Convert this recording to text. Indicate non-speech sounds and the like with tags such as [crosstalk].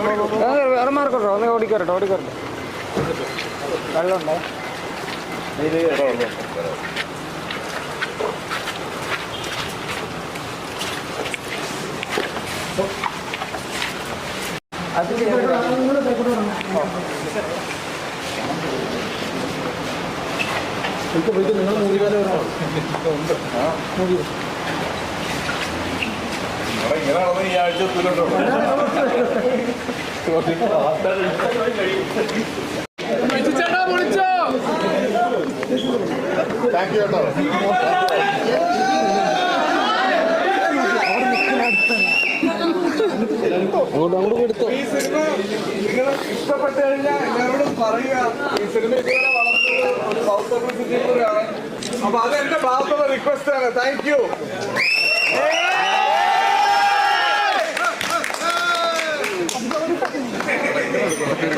വേറെ മാർക്കോട്ടോ ഒന്ന് ഓടിക്കോട്ടെ ഓടിക്കോട്ടെ വെള്ളമുണ്ടേ? അത് ഇങ്ങനെ നടന്ന് ഈ ആഴ്ച എത്തൂലോ താങ്ക് യു കേട്ടോ. ഈ സിനിമ ഈ സിനിമ ഒരു സൗത്ത് അപ്പൊ അത് എന്റെ ഭാഗത്തുള്ള റിക്വസ്റ്റ് ആണ് താങ്ക് യു motherfucker. [laughs]